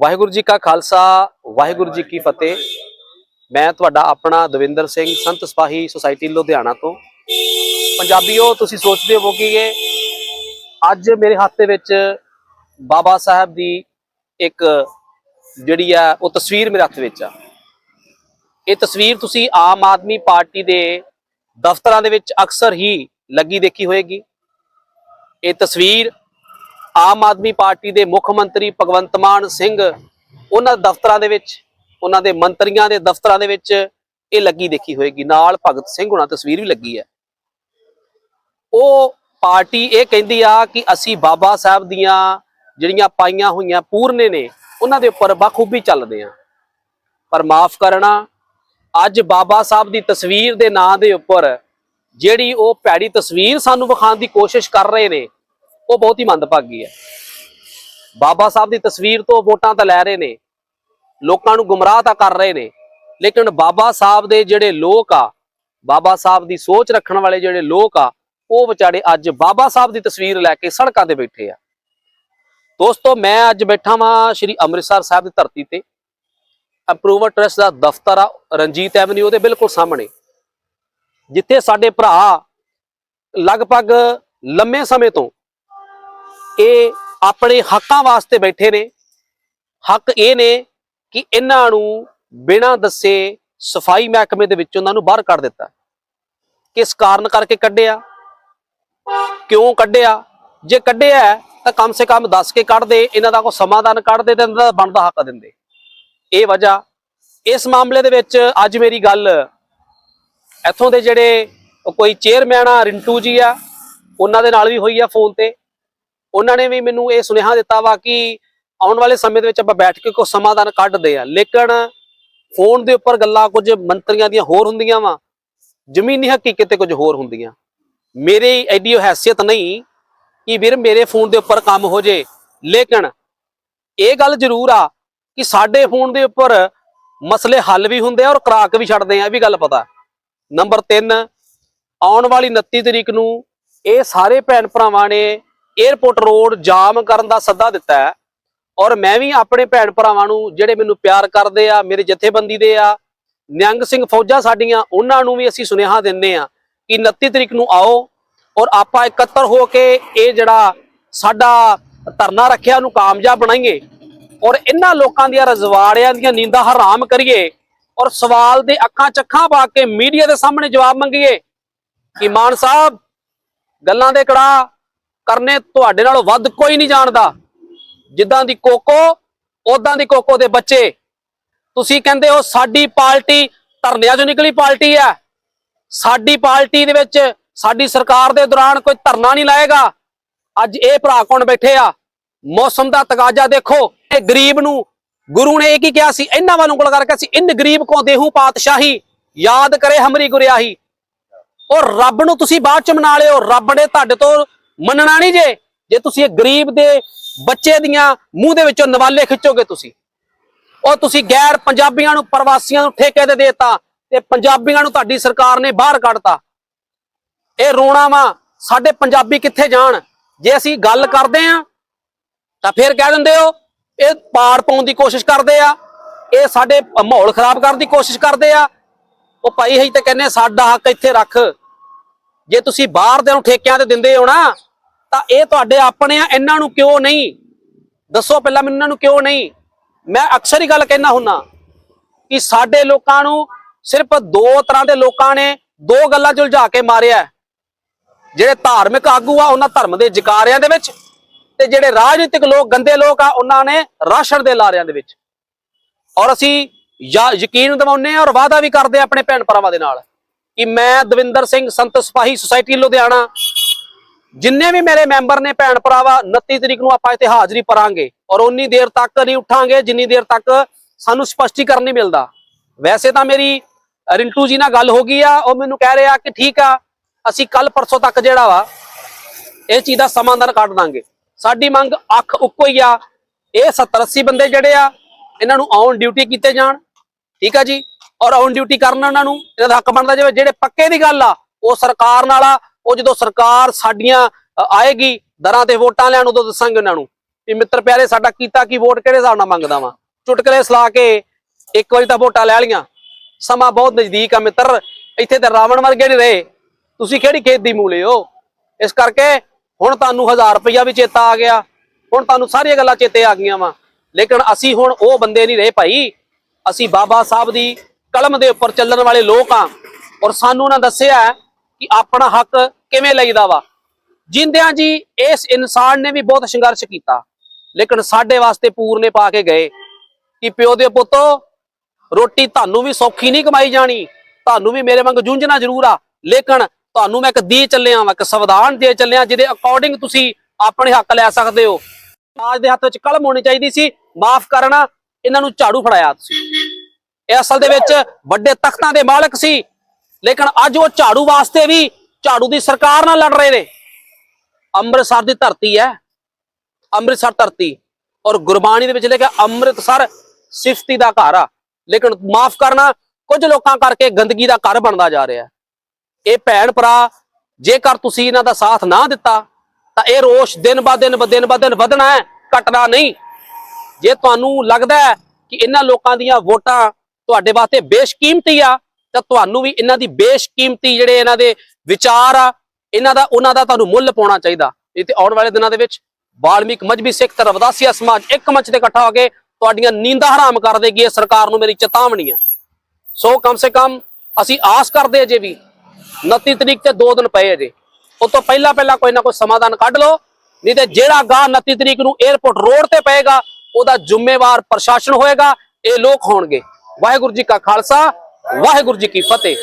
ਵਾਹਿਗੁਰੂ ਜੀ ਕਾ ਖਾਲਸਾ, ਵਾਹਿਗੁਰੂ ਜੀ ਕੀ ਫਤਿਹ। ਮੈਂ ਤੁਹਾਡਾ ਆਪਣਾ ਦਵਿੰਦਰ ਸਿੰਘ, ਸੰਤ ਸਪਾਹੀ ਸੁਸਾਇਟੀ ਲੁਧਿਆਣਾ ਤੋਂ। ਪੰਜਾਬੀਓ, ਤੁਸੀਂ ਸੋਚਦੇ ਹੋ ਕਿ ਅੱਜ ਮੇਰੇ ਹੱਥ ਦੇ ਵਿੱਚ ਬਾਬਾ ਸਾਹਿਬ ਦੀ ਇੱਕ ਜਿਹੜੀ ਆ, ਉਹ ਤਸਵੀਰ ਮੇਰੇ ਹੱਥ ਵਿੱਚ ਆ। ਇਹ ਤਸਵੀਰ ਤੁਸੀਂ ਆਮ ਆਦਮੀ ਪਾਰਟੀ ਦੇ ਦਫ਼ਤਰਾਂ ਦੇ ਵਿੱਚ ਅਕਸਰ ਹੀ ਲੱਗੀ ਦੇਖੀ ਹੋਏਗੀ। ਇਹ ਤਸਵੀਰ ਆਮ ਆਦਮੀ ਪਾਰਟੀ ਦੇ ਮੁੱਖ ਮੰਤਰੀ ਭਗਵੰਤ ਮਾਨ ਸਿੰਘ, ਉਹਨਾਂ ਦਫ਼ਤਰਾਂ ਦੇ ਵਿੱਚ, ਉਹਨਾਂ ਦੇ ਮੰਤਰੀਆਂ ਦੇ ਦਫ਼ਤਰਾਂ ਦੇ ਵਿੱਚ ਇਹ ਲੱਗੀ ਦੇਖੀ ਹੋਏਗੀ। ਨਾਲ ਭਗਤ ਸਿੰਘ ਹੁਣਾਂ ਤਸਵੀਰ ਵੀ ਲੱਗੀ ਹੈ। ਉਹ ਪਾਰਟੀ ਇਹ ਕਹਿੰਦੀ ਆ ਕਿ ਅਸੀਂ ਬਾਬਾ ਸਾਹਿਬ ਦੀਆਂ ਜਿਹੜੀਆਂ ਪਾਈਆਂ ਹੋਈਆਂ ਪੂਰਨੇ ਨੇ, ਉਹਨਾਂ ਦੇ ਉੱਪਰ ਬਖੂਬੀ ਚੱਲਦੇ ਆ ਪਰ ਮਾਫ ਕਰਨਾ, ਅੱਜ ਬਾਬਾ ਸਾਹਿਬ ਦੀ ਤਸਵੀਰ ਦੇ ਨਾਂ ਦੇ ਉੱਪਰ ਜਿਹੜੀ ਉਹ ਭੈੜੀ ਤਸਵੀਰ ਸਾਨੂੰ ਵਿਖਾਉਣ ਦੀ ਕੋਸ਼ਿਸ਼ ਕਰ ਰਹੇ ਨੇ ਉਹ ਬਹੁਤ ਹੀ ਮੰਦਭਾਗੀ ਹੈ। ਬਾਬਾ ਸਾਹਿਬ ਦੀ ਤਸਵੀਰ ਤੋਂ ਵੋਟਾਂ ਤਾਂ ਲੈ ਰਹੇ ਨੇ, ਲੋਕਾਂ ਨੂੰ ਗੁੰਮਰਾਹ ਤਾਂ ਕਰ ਰਹੇ ਨੇ, ਲੇਕਿਨ ਬਾਬਾ ਸਾਹਿਬ ਦੇ ਜਿਹੜੇ ਲੋਕ ਆ, ਬਾਬਾ ਸਾਹਿਬ ਦੀ ਸੋਚ ਰੱਖਣ ਵਾਲੇ ਜਿਹੜੇ ਲੋਕ ਆ, ਉਹ ਵਿਚਾਰੇ ਅੱਜ ਬਾਬਾ ਸਾਹਿਬ ਦੀ ਤਸਵੀਰ ਲੈ ਕੇ ਸੜਕਾਂ ਤੇ ਬੈਠੇ ਆ। ਦੋਸਤੋ, ਮੈਂ ਅੱਜ ਬੈਠਾ ਵਾਂ ਸ਼੍ਰੀ ਅੰਮ੍ਰਿਤਸਰ ਸਾਹਿਬ ਦੀ ਧਰਤੀ ਤੇ। ਅਪਰੂਵਰ ਟਰਸਟ ਦਾ ਦਫ਼ਤਰ ਆ, ਰਣਜੀਤ ਐਵਨਿਊ ਉਹਦੇ ਬਿਲਕੁਲ ਸਾਹਮਣੇ। ਜਿੱਥੇ ਸਾਡੇ ਭਰਾ ਲਗਭਗ ਲੰਮੇ ਸਮੇਂ ਤੋਂ ਇਹ ਆਪਣੇ ਹੱਕਾਂ ਵਾਸਤੇ ਬੈਠੇ ਨੇ। ਹੱਕ ਇਹ ਨੇ ਕਿ ਇਹਨਾਂ ਨੂੰ ਬਿਨਾਂ ਦੱਸੇ ਸਫ਼ਾਈ ਮਹਿਕਮੇ ਦੇ ਵਿੱਚ ਉਹਨਾਂ ਨੂੰ ਬਾਹਰ ਕੱਢ ਦਿੱਤਾ। ਕਿਸ ਕਾਰਨ ਕਰਕੇ ਕੱਢਿਆ? ਕਿਉਂ ਕੱਢਿਆ? ਜੇ ਕੱਢਿਆ ਤਾਂ ਕਮ ਸੇ ਕਮ ਦੱਸ ਕੇ ਕੱਢਦੇ ਇਹਨਾਂ ਦਾ ਕੋਈ ਸਮਾਧਾਨ ਕੱਢਦੇ ਤੇ ਇਹਨਾਂ ਦਾ ਬਣਦਾ ਹੱਕ ਦਿੰਦੇ। ਇਹ ਵਜ੍ਹਾ, ਇਸ ਮਾਮਲੇ ਦੇ ਵਿੱਚ ਅੱਜ ਮੇਰੀ ਗੱਲ ਇੱਥੋਂ ਦੇ ਜਿਹੜੇ ਕੋਈ ਚੇਅਰਮੈਨ ਆ, ਰਿੰਟੂ ਜੀ ਆ, ਉਹਨਾਂ ਦੇ ਨਾਲ ਵੀ ਹੋਈ ਆ ਫੋਨ ਤੇ। ਉਹਨਾਂ ਨੇ ਵੀ ਮੈਨੂੰ ਇਹ ਸੁਨੇਹਾ ਦਿੱਤਾ ਵਾ ਕਿ ਆਉਣ ਵਾਲੇ ਸਮੇਂ ਦੇ ਵਿੱਚ ਆਪਾਂ ਬੈਠ ਕੇ ਕੋਈ ਸਮਾਧਾਨ ਕੱਢਦੇ ਆ, ਲੇਕਿਨ ਫੋਨ ਦੇ ਉੱਪਰ ਗੱਲਾਂ ਕੁਝ ਮੰਤਰੀਆਂ ਦੀਆਂ ਹੋਰ ਹੁੰਦੀਆਂ ਵਾ, ਜ਼ਮੀਨੀ ਹਕੀਕਤ ਤੇ ਕੁਝ ਹੋਰ ਹੁੰਦੀਆਂ। ਮੇਰੀ ਐਡੀ ਉਹ ਨਹੀਂ ਕਿ ਵੀਰ ਮੇਰੇ ਫੋਨ ਦੇ ਉੱਪਰ ਕੰਮ ਹੋ ਜੇ, ਲੇਕਿਨ ਇਹ ਗੱਲ ਜ਼ਰੂਰ ਆ ਕਿ ਸਾਡੇ ਫੋਨ ਦੇ ਉੱਪਰ ਮਸਲੇ ਹੱਲ ਵੀ ਹੁੰਦੇ ਆ ਔਰ ਕਰਾਕ ਵੀ ਛੱਡਦੇ ਆ, ਇਹ ਵੀ ਗੱਲ ਪਤਾ। ਨੰਬਰ 3 ਆਉਣ ਵਾਲੀ 29 ਤਰੀਕ ਨੂੰ ਇਹ ਸਾਰੇ ਭੈਣ ਭਰਾਵਾਂ ਨੇ 에어ਪੋਰਟ ਰੋਡ ਜਾਮ ਕਰਨ ਦਾ ਸੱਦਾ ਦਿੱਤਾ ਹੈ। ਔਰ ਮੈਂ ਵੀ ਆਪਣੇ ਭੈਣ ਭਰਾਵਾਂ ਨੂੰ, ਜਿਹੜੇ ਮੈਨੂੰ ਪਿਆਰ ਕਰਦੇ ਆ, ਮੇਰੇ ਜਥੇਬੰਦੀ ਦੇ ਆ, ਨਿਹੰਗ ਸਿੰਘ ਫੌਜਾਂ ਸਾਡੀਆਂ, ਉਹਨਾਂ ਨੂੰ ਵੀ ਅਸੀਂ ਸੁਨੇਹਾ ਦਿੰਦੇ ਆ ਕਿ 29 ਤਰੀਕ ਨੂੰ ਆਓ ਔਰ ਆਪਾਂ ਇਕੱਤਰ ਹੋ ਕੇ ਇਹ ਜਿਹੜਾ ਸਾਡਾ ਧਰਨਾ ਰੱਖਿਆ, ਉਹਨੂੰ ਕਾਮਯਾਬ ਬਣਾਈਏ ਔਰ ਇਹਨਾਂ ਲੋਕਾਂ ਦੀਆਂ ਰਜਵਾੜਿਆਂ ਦੀਆਂ ਨੀਂਦਾਂ ਹਰਾਮ ਕਰੀਏ ਔਰ ਸਵਾਲ ਦੇ ਅੱਖਾਂ ਚੱਖਾਂ ਪਾ ਕੇ ਮੀਡੀਆ ਦੇ ਸਾਹਮਣੇ ਜਵਾਬ ਮੰਗੀਏ ਕਿ ਮਾਨ ਸਾਹਿਬ, ਗੱਲਾਂ ਦੇ ਕੜਾ ਕਰਨੇ ਤੁਹਾਡੇ ਨਾਲੋਂ ਵੱਧ ਕੋਈ ਨਹੀਂ ਜਾਣਦਾ। ਜਿੱਦਾਂ ਦੀ ਕੋਕੋ ਉਦਾਂ ਦੀ ਕੋਕੋ ਦੇ ਬੱਚੇ। ਤੁਸੀਂ ਕਹਿੰਦੇ ਹੋ ਸਾਡੀ ਪਾਰਟੀ ਧਰਨਿਆਂ ਚੋਂ ਨਿਕਲੀ ਪਾਰਟੀ ਹੈ। ਸਾਡੀ ਪਾਰਟੀ ਦੇ ਵਿੱਚ ਸਾਡੀ ਸਰਕਾਰ ਦੇ ਦੌਰਾਨ ਕੋਈ ਧਰਨਾ ਨਹੀਂ ਲਾਏਗਾ। ਅੱਜ ਇਹ ਭਰਾ ਕੌਣ ਬੈਠੇ ਆ? ਮੌਸਮ ਦਾ ਤਕਾਜ਼ਾ ਦੇਖੋ। ਇਹ ਗਰੀਬ ਨੂੰ ਗੁਰੂ ਨੇ ਇਹ ਕੀ ਕਿਹਾ ਸੀ? ਇਹਨਾਂ ਵੱਲੋਂ ਕੋਲ ਕਰਕੇ ਸੀ, ਇਨ ਗਰੀਬ ਕੋ ਦੇਹੂ ਪਾਤਸ਼ਾਹੀ। ਯਾਦ ਕਰੇ ਹਮਰੀ ਗੁਰਿਆਹੀ। ਔਰ ਰੱਬ ਨੂੰ ਤੁਸੀਂ ਬਾਅਦ ਚ ਮਨਾ ਲਿਓ। ਰੱਬ ਨੇ ਤੁਹਾਡੇ ਤੋਂ ਮੰਨਣਾ ਨਹੀਂ ਜੇ। ਜੇ ਤੁਸੀਂ ਇਹ ਗਰੀਬ ਦੇ ਬੱਚੇ ਦੀਆਂ ਮੂੰਹ ਦੇ ਵਿੱਚੋਂ ਨਵਾਲੇ ਖਿੱਚੋਗੇ ਤੁਸੀਂ ਉਹ ਤੁਸੀਂ ਗੈਰ ਪੰਜਾਬੀਆਂ ਨੂੰ ਪ੍ਰਵਾਸੀਆਂ ਨੂੰ ਠੇਕੇ ਤੇ ਦੇਤਾ ਤੇ ਪੰਜਾਬੀਆਂ ਨੂੰ ਤੁਹਾਡੀ ਸਰਕਾਰ ਨੇ ਬਾਹਰ ਕੱਢਤਾ, ਇਹ ਰੋਣਾ ਵਾ ਸਾਡੇ ਪੰਜਾਬੀ ਕਿੱਥੇ ਜਾਣ? ਜੇ ਅਸੀਂ ਗੱਲ ਕਰਦੇ ਆ ਤਾਂ ਫਿਰ ਕਹਿ ਦਿੰਦੇ ਹੋ, ਇਹ ਪਾੜ ਪਾਉਣ ਦੀ ਕੋਸ਼ਿਸ਼ ਕਰਦੇ ਆ, ਇਹ ਸਾਡੇ ਮਾਹੌਲ ਖਰਾਬ ਕਰਨ ਦੀ ਕੋਸ਼ਿਸ਼ ਕਰਦੇ ਆ। ਉਹ ਭਾਈ ਅਸੀਂ ਤਾਂ ਕਹਿੰਦੇ ਸਾਡਾ ਹੱਕ ਇੱਥੇ ਰੱਖ। ਜੇ ਤੁਸੀਂ ਬਾਹਰ ਦੇ ਨੂੰ ਠੇਕਿਆਂ ਤੇ ਦਿੰਦੇ ਹੋ ਨਾ ਤਾਂ ਇਹ ਤੁਹਾਡੇ ਆਪਣੇ ਆ, ਇਹਨਾਂ ਨੂੰ ਕਿਉਂ ਨਹੀਂ? ਦੱਸੋ ਪਹਿਲਾਂ ਮੈਨੂੰ ਇਹਨਾਂ ਨੂੰ ਕਿਉਂ ਨਹੀਂ? ਮੈਂ ਅਕਸਰ ਹੀ ਗੱਲ ਕਹਿਣਾ ਹੁੰਨਾ ਕਿ ਸਾਡੇ ਲੋਕਾਂ ਨੂੰ ਸਿਰਫ ਦੋ ਤਰ੍ਹਾਂ ਦੇ ਲੋਕਾਂ ਨੇ ਦੋ ਗੱਲਾਂ 'ਚ ਉਲਝਾ ਕੇ ਮਾਰਿਆ। ਜਿਹੜੇ ਧਾਰਮਿਕ ਆਗੂ ਆ, ਉਹਨਾਂ ਧਰਮ ਦੇ ਜਕਾਰਿਆਂ ਦੇ ਵਿੱਚ ਤੇ ਜਿਹੜੇ ਰਾਜਨੀਤਿਕ ਲੋਕ, ਗੰਦੇ ਲੋਕ ਆ, ਉਹਨਾਂ ਨੇ ਰਾਸ਼ਣ ਦੇ ਲਾਰਿਆਂ ਦੇ ਵਿੱਚ। ਔਰ ਅਸੀਂ ਯਾ- ਯਕੀਨ ਦਿਵਾਉਂਦੇ ਆ ਔਰ ਵਾਅਦਾ ਵੀ ਕਰਦੇ ਆ ਆਪਣੇ ਭੈਣ ਭਰਾਵਾਂ ਦੇ ਨਾਲ ਕਿ ਮੈਂ ਦਵਿੰਦਰ ਸਿੰਘ ਸੰਤ ਸਿਪਾਹੀ ਸੁਸਾਇਟੀ ਲੁਧਿਆਣਾ ਜਿੰਨੇ ਵੀ ਮੇਰੇ ਮੈਂਬਰ ਨੇ ਭੈਣ ਭਰਾਵਾ 29 ਤਰੀਕ ਨੂੰ ਆਪਾਂ ਇੱਥੇ ਹਾਜ਼ਰੀ ਭਰਾਂਗੇ ਔਰ ਉਨੀ ਦੇਰ ਤੱਕ ਨਹੀਂ ਉਠਾਂਗੇ, ਜਿੰਨੀ ਦੇਰ ਤੱਕ ਸਾਨੂੰ ਸਪਸ਼ਟੀਕਰਨ ਨਹੀਂ ਮਿਲਦਾ। ਵੈਸੇ ਤਾਂ ਮੇਰੀ ਰਿੰਟੂ ਜੀ ਨਾਲ ਗੱਲ ਹੋ ਗਈ ਆ, ਉਹ ਮੈਨੂੰ ਕਹਿ ਰਿਹਾ ਕਿ ਠੀਕ ਆ, ਅਸੀਂ ਕੱਲ ਪਰਸੋਂ ਤੱਕ ਜਿਹੜਾ ਵਾ, ਇਹ ਚੀਜ਼ ਦਾ ਸਮਾਧਾਨ ਕੱਢ ਦਾਂਗੇ। ਸਾਡੀ ਮੰਗ ਅੱਖ ਉੱਕੋ ਹੀ ਆ, ਇਹ 70 80 ਬੰਦੇ ਜਿਹੜੇ ਆ, ਇਹਨਾਂ ਨੂੰ ਔਨ ਡਿਊਟੀ ਕੀਤੇ ਜਾਣ, ਠੀਕ ਆ ਜੀ? ਔਰ ਔਨ ਡਿਊਟੀ ਕਰਨ ਉਹਨਾਂ ਨੂੰ ਇਹਨਾਂ ਦਾ ਹੱਕ ਬਣਦਾ ਜਿਵੇਂ ਜਿਹੜੇ ਪੱਕੇ ਦੀ ਗੱਲ ਆ, ਉਹ ਸਰਕਾਰ ਨਾਲ ਆ ਉਹ ਜਦੋਂ ਸਰਕਾਰ ਸਾਡੀਆਂ ਆਏਗੀ, ਦਰਾਂ ਤੇ ਵੋਟਾਂ ਲੈਣ ਉਦੋਂ ਦੱਸਾਂਗੇ ਉਹਨਾਂ ਨੂੰ ਵੀ ਮਿੱਤਰ ਪਿਆਰੇ, ਸਾਡਾ ਕੀਤਾ ਕੀ, ਵੋਟ ਕਿਹੜੇ ਹਿਸਾਬ ਨਾਲ ਮੰਗਦਾ ਵਾ? ਚੁਟਕਲੇ ਸਲਾ ਕੇ ਇੱਕ ਵਾਰੀ ਤਾਂ ਵੋਟਾਂ ਲੈ ਲੀਆਂ ਸਮਾਂ ਬਹੁਤ ਨਜ਼ਦੀਕ ਆ ਮਿੱਤਰ। ਇੱਥੇ ਤੇ ਰਾਵਣ ਵਰਗੇ ਨਹੀਂ ਰਹੇ। ਤੁਸੀਂ ਕਿਹੜੀ ਖੇਤ ਦੀ ਮੂਲੇ ਹੋ? ਇਸ ਕਰਕੇ ਹੁਣ ਤੁਹਾਨੂੰ 1000 ਰੁਪਇਆ ਵੀ ਚੇਤਾ ਆ ਗਿਆ। ਹੁਣ ਤੁਹਾਨੂੰ ਸਾਰੀਆਂ ਗੱਲਾਂ ਚੇਤੇ ਆ ਗਈਆਂ ਵਾ। ਲੇਕਿਨ ਅਸੀਂ ਹੁਣ ਉਹ ਬੰਦੇ ਨਹੀਂ ਰਹੇ ਭਾਈ। ਅਸੀਂ ਬਾਬਾ ਸਾਹਿਬ ਦੀ ਕਲਮ ਦੇ ਉੱਪਰ ਚੱਲਣ ਵਾਲੇ ਲੋਕ ਆ। ਔਰ ਸਾਨੂੰ ਉਹਨਾਂ ਦੱਸਿਆ ਕਿ ਆਪਣਾ ਹੱਕ ਕਿਵੇਂ ਲਈਦਾ ਵਾ? ਜਿੰਦਿਆਂ ਜੀ ਇਸ ਇਨਸਾਨ ਨੇ ਵੀ ਬਹੁਤ ਸੰਘਰਸ਼ ਕੀਤਾ, ਲੇਕਿਨ ਸਾਡੇ ਵਾਸਤੇ ਪੂਰਨੇ ਪਾ ਕੇ ਗਏ ਕਿ ਪਿਓ ਦੇ ਪੁੱਤੋ, ਰੋਟੀ ਤੁਹਾਨੂੰ ਵੀ ਸੌਖੀ ਨਹੀਂ ਕਮਾਈ ਜਾਣੀ, ਤੁਹਾਨੂੰ ਵੀ ਮੇਰੇ ਵਾਂਗ ਜੂਝਣਾ ਜ਼ਰੂਰ ਆ, ਲੇਕਿਨ ਤੁਹਾਨੂੰ ਮੈਂ ਇੱਕ ਦੀ ਚੱਲਿਆ ਵਾਂ, ਇੱਕ ਸੰਵਿਧਾਨ ਦੇ ਚੱਲਿਆ ਜਿਹਦੇ ਅਕੋਰਡਿੰਗ ਤੁਸੀਂ ਆਪਣੇ ਹੱਕ ਲੈ ਸਕਦੇ ਹੋ। ਸਮਾਜ ਦੇ ਹੱਥ ਵਿੱਚ ਕਲਮ ਹੋਣੀ ਚਾਹੀਦੀ ਸੀ, ਮਾਫ ਕਰਨਾ, ਇਹਨਾਂ ਨੂੰ ਝਾੜੂ ਫੜਾਇਆ ਤੁਸੀਂ। ਇਹ ਅਸਲ ਦੇ ਵਿੱਚ ਵੱਡੇ ਤਖਤਾਂ ਦੇ ਮਾਲਕ ਸੀ, ਲੇਕਿਨ ਅੱਜ ਉਹ ਝਾੜੂ ਵਾਸਤੇ ਵੀ ਝਾੜੂ ਦੀ ਸਰਕਾਰ ਨਾਲ ਲੜ ਰਹੇ ਨੇ। ਅੰਮ੍ਰਿਤਸਰ ਦੀ ਧਰਤੀ ਹੈ। ਅੰਮ੍ਰਿਤਸਰ ਧਰਤੀ। ਔਰ ਗੁਰਬਾਣੀ ਦੇ ਵਿੱਚ ਲਿਖਿਆ ਅੰਮ੍ਰਿਤਸਰ ਸਿਫਤੀ ਦਾ ਘਰ ਆ। ਲੇਕਿਨ ਮਾਫ ਕਰਨਾ, ਕੁਝ ਲੋਕਾਂ ਕਰਕੇ ਗੰਦਗੀ ਦਾ ਘਰ ਬਣਦਾ ਜਾ ਰਿਹਾ ਇਹ ਭੈਣ ਭਰਾ, ਜੇਕਰ ਤੁਸੀਂ ਇਹਨਾਂ ਦਾ ਸਾਥ ਨਾ ਦਿੱਤਾ, ਤਾਂ ਇਹ ਰੋਸ਼ ਦਿਨ ਬਾ ਦਿਨ ਦਿਨ ਬਾ ਦਿਨ ਵਧਣਾ ਹੈ, ਘਟਣਾ ਨਹੀਂ। ਜੇ ਤੁਹਾਨੂੰ ਲੱਗਦਾ ਹੈ ਕਿ ਇਹਨਾਂ ਲੋਕਾਂ ਦੀਆਂ ਵੋਟਾਂ ਤੁਹਾਡੇ ਵਾਸਤੇ ਬੇਸ਼ਕੀਮਤੀ ਆ ਤਾਂ ਤੁਹਾਨੂੰ ਵੀ ਇਹਨਾਂ ਦੀ ਬੇਸ਼ਕੀਮਤੀ ਜਿਹੜੇ ਇਹਨਾਂ ਦੇ ਵਿਚਾਰ ਆ, ਇਹਨਾਂ ਦਾ, ਉਹਨਾਂ ਦਾ ਤੁਹਾਨੂੰ ਮੁੱਲ ਪਾਉਣਾ ਚਾਹੀਦਾ। ਇਹ ਤੇ ਆਉਣ ਵਾਲੇ ਦਿਨਾਂ ਦੇ ਵਿੱਚ ਬਾਲਮੀਕ ਮਜਬੀ ਸਿੱਖ ਤੇ ਰਵਦਾਸੀਆ ਸਮਾਜ ਇੱਕ ਮੰਚ ਤੇ ਇਕੱਠਾ ਹੋ ਕੇ ਤੁਹਾਡੀਆਂ ਨੀਂਦਾਂ ਹਰਾਮ ਕਰ ਦੇਗੀ, ਇਹ ਸਰਕਾਰ ਨੂੰ ਮੇਰੀ ਚੇਤਾਵਨੀ ਹੈ ਸੋ ਕਮ ਸੇ ਕਮ ਅਸੀਂ ਆਸ ਕਰਦੇ ਅਜੇ ਵੀ 29 ਤਰੀਕ ਤੇ 2 ਦਿਨ ਪਏ ਅਜੇ। ਉਹ ਤੋਂ ਪਹਿਲਾਂ ਪਹਿਲਾਂ ਕੋਈ ਨਾ ਕੋਈ ਸਮਾਧਾਨ ਕੱਢ ਲਓ, ਨਹੀਂ ਤੇ ਜਿਹੜਾ ਗਾ 29 ਤਰੀਕ ਨੂੰ 에어ਪੋਰਟ ਰੋਡ ਤੇ ਪਏਗਾ, ਉਹਦਾ ਜ਼ਿੰਮੇਵਾਰ ਪ੍ਰਸ਼ਾਸਨ ਹੋਏਗਾ, ਇਹ ਲੋਕ ਹੋਣਗੇ। ਵਾਹਿਗੁਰੂ ਜੀ ਕਾ ਖਾਲਸਾ ਵਾਹਿਗੁਰੂ ਜੀ ਕੀ ਫਤਿਹ।